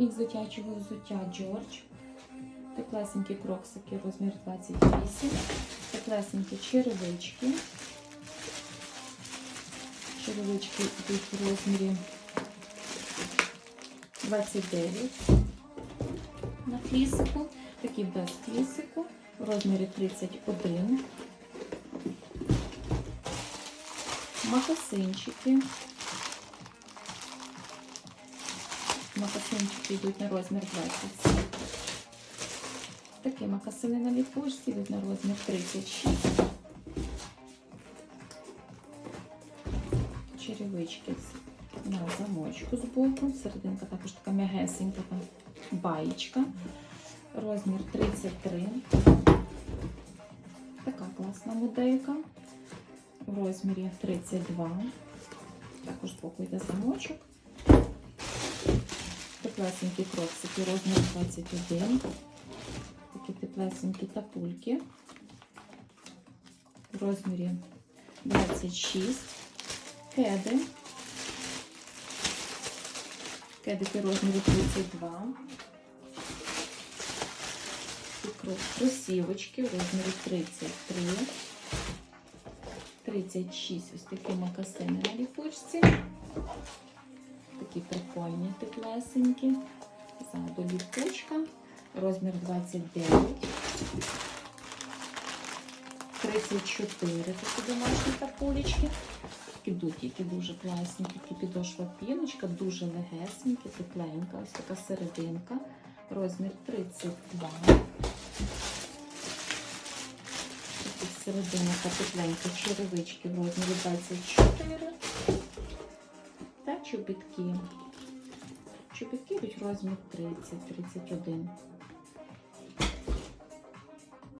Мікс дитячого взуття Джордж. Теплесенькі кроксики, розмір 28. Теплесенькі черевички. Черевички йдуть в розмірі 29 на флісику. Такі без флісику в розмірі 31. Макасинчики. Макасинчики йдуть на розмір 27. Такі макасини на ліпушці йдуть на розмір 36. Черевички на замочку з боку. Серединка також така м'ягесенька баєчка. Розмір 33. Така класна моделька. В розмірі 32. Також з боку йде замочок. Теплесенькі кроксики, розмір 21. Такі теплесенькі тапульки. В розмірі 26. Кеди. Кедики розмірі 32. І Кросівочки в розмірі 33. 36. Ось такі макасини на ліпучці. Такі прикольні теплесенькі. Ззаду ліпучка. Розмір 29. 34 такі домашні тапулечки. Такі дутіки дуже класні, такі підошва піночка, дуже легесенькі, тепленька. Ось така серединка. Розмір 32. Такі серединка тепленька, черевички в розмірі 24. Чобітки. Чобітки йдуть розмір 30-31.